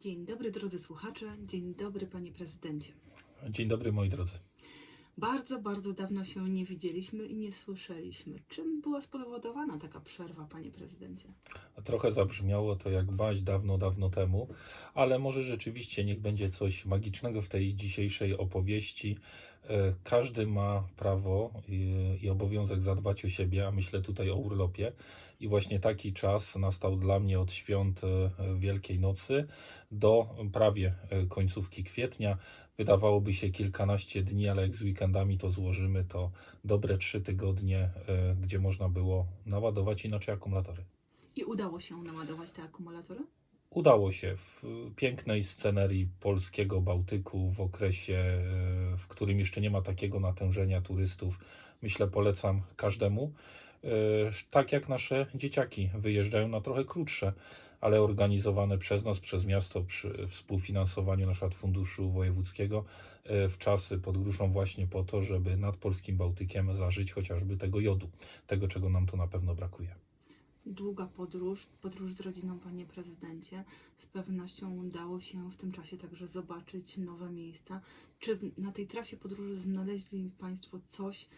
Dzień dobry drodzy słuchacze, dzień dobry panie prezydencie. Dzień dobry moi drodzy. Bardzo, bardzo dawno się nie widzieliśmy i nie słyszeliśmy. Czym była spowodowana taka przerwa, panie prezydencie? Trochę zabrzmiało to jak baś dawno, dawno temu, ale może rzeczywiście niech będzie coś magicznego w tej dzisiejszej opowieści. E, Każdy ma prawo i, obowiązek zadbać o siebie, a myślę tutaj o urlopie. I właśnie taki czas nastał dla mnie od świąt e, Wielkiej Nocy do prawie e, końcówki kwietnia. Wydawałoby się kilkanaście dni, ale jak z weekendami to złożymy, to dobre trzy tygodnie, gdzie można było naładować inaczej akumulatory. I udało się naładować te akumulatory? Udało się w pięknej scenerii polskiego Bałtyku w okresie, e, w którym jeszcze nie ma takiego natężenia turystów. Myślę, polecam każdemu. E, Tak jak nasze dzieciaki wyjeżdżają na trochę krótsze, ale organizowane przez nas, przez miasto, przy współfinansowaniu na przykład Funduszu Wojewódzkiego e, w czasy pod gruszą właśnie po to, żeby nad polskim Bałtykiem zażyć chociażby tego jodu, tego czego nam tu na pewno brakuje. Długa podróż, podróż z rodziną, panie prezydencie. Z pewnością udało się w tym czasie także zobaczyć nowe miejsca. Czy na tej trasie podróży znaleźli państwo coś,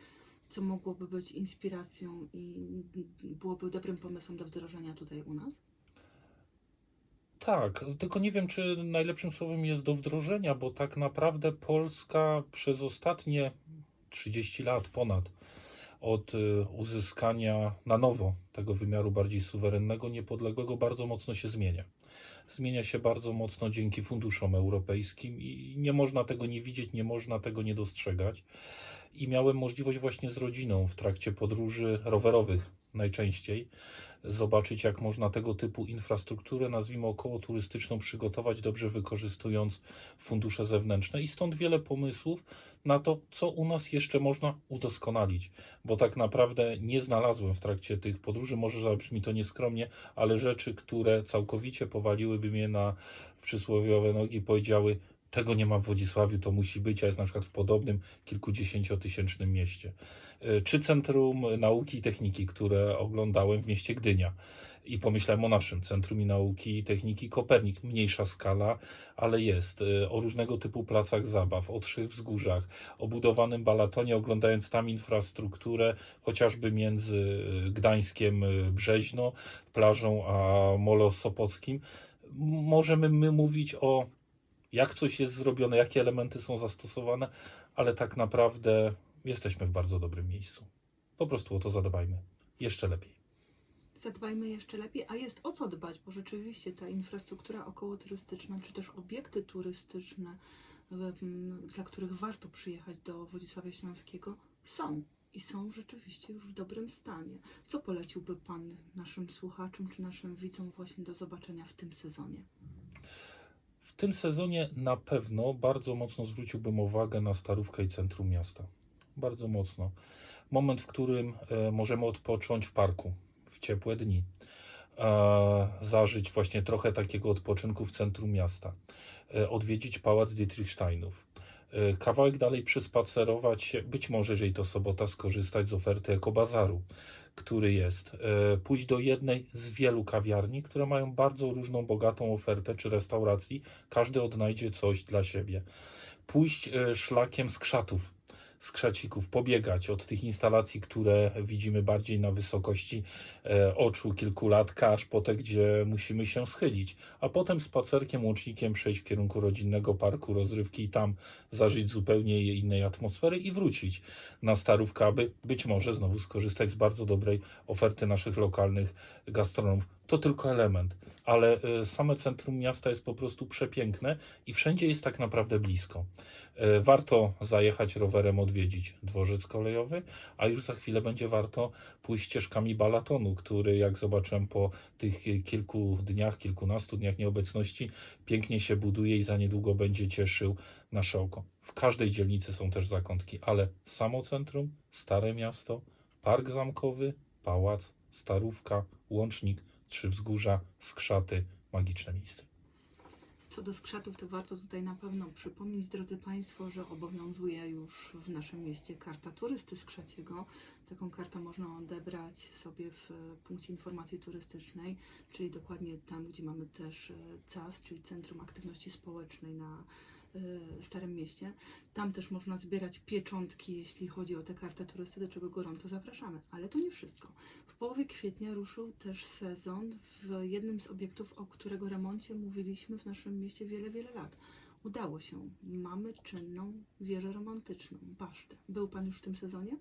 co mogłoby być inspiracją i byłoby dobrym pomysłem do wdrożenia tutaj u nas? Tak, tylko nie wiem, czy najlepszym słowem jest do wdrożenia, bo tak naprawdę Polska przez ostatnie 30 lat ponad od y, uzyskania na nowo tego wymiaru bardziej suwerennego, niepodległego bardzo mocno się zmienia. Zmienia się bardzo mocno dzięki funduszom europejskim i nie można tego nie widzieć, nie można tego nie dostrzegać. I miałem możliwość właśnie z rodziną w trakcie podróży rowerowych najczęściej zobaczyć, jak można tego typu infrastrukturę, nazwijmy około turystyczną, przygotować dobrze wykorzystując fundusze zewnętrzne. I stąd wiele pomysłów na to, co u nas jeszcze można udoskonalić, bo tak naprawdę nie znalazłem w trakcie tych podróży, może zabrzmi to nieskromnie, ale rzeczy, które całkowicie powaliłyby mnie na przysłowiowe nogi, powiedziały, tego nie ma w Wodzisławiu, to musi być, a jest na przykład w podobnym kilkudziesięciotysięcznym mieście. Czy Centrum Nauki i Techniki, które oglądałem w mieście Gdynia. I pomyślałem o naszym Centrum Nauki i Techniki Kopernik. Mniejsza skala, ale jest. Y, O różnego typu placach zabaw, o trzech wzgórzach, o budowanym Balatonie, oglądając tam infrastrukturę, chociażby między Gdańskiem Brzeźno, plażą a Molo Sopockim. Możemy my mówić o jak coś jest zrobione, jakie elementy są zastosowane, ale tak naprawdę jesteśmy w bardzo dobrym miejscu. Po prostu o to zadbajmy. Jeszcze lepiej. Zadbajmy jeszcze lepiej, a jest o co dbać, bo rzeczywiście ta infrastruktura okołoturystyczna, czy też obiekty turystyczne, dla których warto przyjechać do Wodzisławia Śląskiego, są i są rzeczywiście już w dobrym stanie. Co poleciłby Pan naszym słuchaczom czy naszym widzom właśnie do zobaczenia w tym sezonie? W tym sezonie na pewno bardzo mocno zwróciłbym uwagę na Starówkę i centrum miasta. Bardzo mocno. Moment, w którym e, możemy odpocząć w parku w ciepłe dni. E, zażyć właśnie trochę takiego odpoczynku w centrum miasta. E, odwiedzić pałac Dietrichsteinów. E, kawałek dalej przyspacerować być może, jeżeli to sobota, skorzystać z oferty ekobazaru, który jest. E, pójść do jednej z wielu kawiarni, które mają bardzo różną, bogatą ofertę, czy restauracji. Każdy odnajdzie coś dla siebie. Pójść e, szlakiem z krzatów, z krzacików, pobiegać od tych instalacji, które widzimy bardziej na wysokości e, oczu kilkulatka, aż po te, gdzie musimy się schylić, a potem spacerkiem, łącznikiem przejść w kierunku rodzinnego parku rozrywki i tam zażyć zupełnie innej atmosfery i wrócić na Starówkę, aby być może znowu skorzystać z bardzo dobrej oferty naszych lokalnych gastronomów. To tylko element, ale e, same centrum miasta jest po prostu przepiękne i wszędzie jest tak naprawdę blisko. E, Warto zajechać rowerem, odwiedzić dworzec kolejowy, a już za chwilę będzie warto pójść ścieżkami balatonu, który jak zobaczyłem po tych kilku dniach, kilkunastu dniach nieobecności, pięknie się buduje i za niedługo będzie cieszył nasze oko. W każdej dzielnicy są też zakątki, ale samo centrum, Stare Miasto, Park Zamkowy, Pałac, Starówka, Łącznik, Trzy Wzgórza, Skrzaty, magiczne miejsce. Co do skrzatów, to warto tutaj na pewno przypomnieć, drodzy Państwo, że obowiązuje już w naszym mieście karta turysty Skrzaciego. Taką kartę można odebrać sobie w punkcie informacji turystycznej, czyli dokładnie tam, gdzie mamy też e, CAS, czyli Centrum Aktywności Społecznej na Starym Mieście. Tam też można zbierać pieczątki, jeśli chodzi o tę kartę turysty, do czego gorąco zapraszamy. Ale to nie wszystko. W połowie kwietnia ruszył też sezon w jednym z obiektów, o którego remoncie mówiliśmy w naszym mieście wiele, wiele lat. Udało się. Mamy czynną wieżę romantyczną, basztę. Był Pan już w tym sezonie?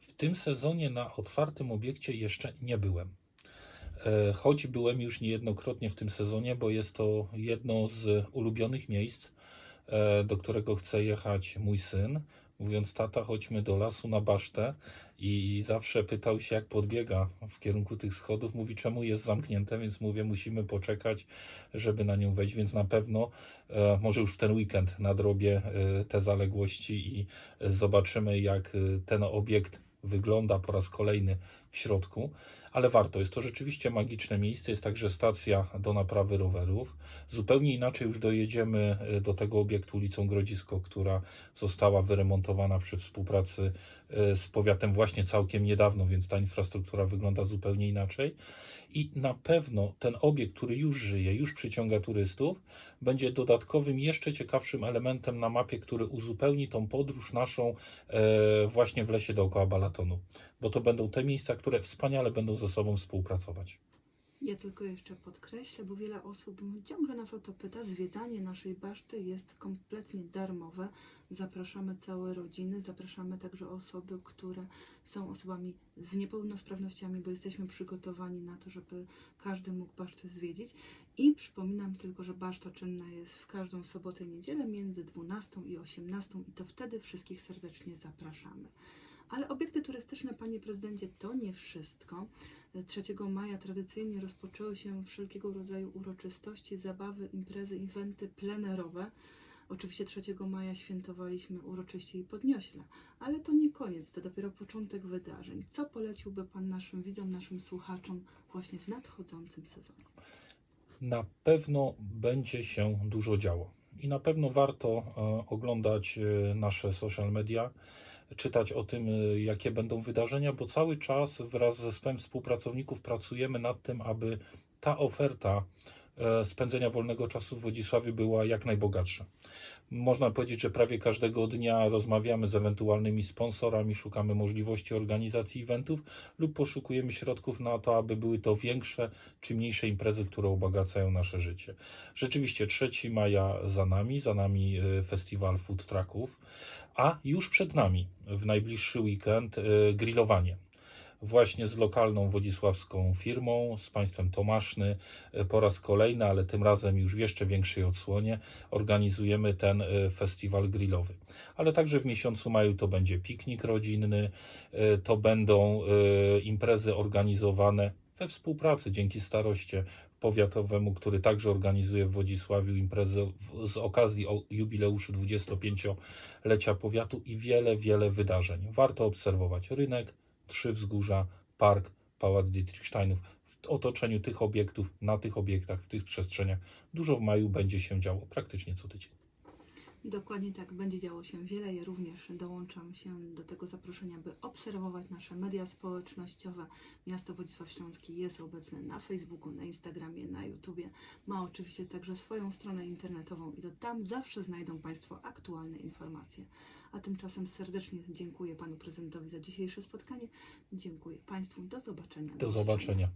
W tym sezonie na otwartym obiekcie jeszcze nie byłem. E, Choć byłem już niejednokrotnie w tym sezonie, bo jest to jedno z ulubionych miejsc, do którego chce jechać mój syn. Mówiąc, tata, chodźmy do lasu na basztę. I zawsze pytał się, jak podbiega w kierunku tych schodów. Mówi, czemu jest zamknięte, więc mówię, musimy poczekać, żeby na nią wejść. Więc na pewno, e, może już w ten weekend nadrobię e, te zaległości i e, zobaczymy, jak e, ten obiekt wygląda po raz kolejny w środku, ale warto. Jest to rzeczywiście magiczne miejsce. Jest także stacja do naprawy rowerów. Zupełnie inaczej już dojedziemy e, do tego obiektu ulicą Grodzisko, która została wyremontowana przy współpracy z powiatem właśnie całkiem niedawno, więc ta infrastruktura wygląda zupełnie inaczej. I na pewno ten obiekt, który już żyje, już przyciąga turystów, będzie dodatkowym, jeszcze ciekawszym elementem na mapie, który uzupełni tą podróż naszą e, właśnie w lesie dookoła Balatonu. Bo to będą te miejsca, które wspaniale będą ze sobą współpracować. Ja tylko jeszcze podkreślę, bo wiele osób ciągle nas o to pyta. Zwiedzanie naszej baszty jest kompletnie darmowe. Zapraszamy całe rodziny, zapraszamy także osoby, które są osobami z niepełnosprawnościami, bo jesteśmy przygotowani na to, żeby każdy mógł basztę zwiedzić. I przypominam tylko, że baszta czynna jest w każdą sobotę i niedzielę między 12 i 18 i to wtedy wszystkich serdecznie zapraszamy. Ale obiekty turystyczne, panie prezydencie, to nie wszystko. 3 maja tradycyjnie rozpoczęły się wszelkiego rodzaju uroczystości, zabawy, imprezy, eventy plenerowe. Oczywiście 3 maja świętowaliśmy uroczyście i podniośle, ale to nie koniec, to dopiero początek wydarzeń. Co poleciłby Pan naszym widzom, naszym słuchaczom właśnie w nadchodzącym sezonie? Na pewno będzie się dużo działo i na pewno warto e, oglądać e, nasze social media, czytać o tym, e, jakie będą wydarzenia, bo cały czas wraz z zespołem współpracowników pracujemy nad tym, aby ta oferta e, spędzenia wolnego czasu w Wodzisławiu była jak najbogatsza. Można powiedzieć, że prawie każdego dnia rozmawiamy z ewentualnymi sponsorami, szukamy możliwości organizacji eventów lub poszukujemy środków na to, aby były to większe czy mniejsze imprezy, które ubogacają nasze życie. Rzeczywiście 3 maja za nami, za nami e, festiwal food trucków, a już przed nami w najbliższy weekend e, grillowanie. Właśnie z lokalną wodzisławską firmą, z państwem Tomaszny, e, po raz kolejny, ale tym razem już w jeszcze większej odsłonie, organizujemy ten e, festiwal grillowy. Ale także w miesiącu maju to będzie piknik rodzinny, to będą imprezy organizowane we współpracy dzięki staroście powiatowemu, który także organizuje w Wodzisławiu imprezę z okazji jubileuszu 25-lecia powiatu i wiele, wiele wydarzeń. Warto obserwować rynek, trzy wzgórza, park, pałac Dietrichsteinów. W otoczeniu tych obiektów, na tych obiektach, w tych przestrzeniach dużo w maju będzie się działo, praktycznie co tydzień. Dokładnie tak, będzie działo się wiele. Ja również dołączam się do tego zaproszenia, by obserwować nasze media społecznościowe. Miasto Wodzisław Śląski jest obecne na Facebooku, na Instagramie, na YouTubie. Ma oczywiście także swoją stronę internetową i to tam zawsze znajdą Państwo aktualne informacje. A tymczasem serdecznie dziękuję Panu Prezydentowi za dzisiejsze spotkanie. Dziękuję Państwu. Do zobaczenia. Do zobaczenia.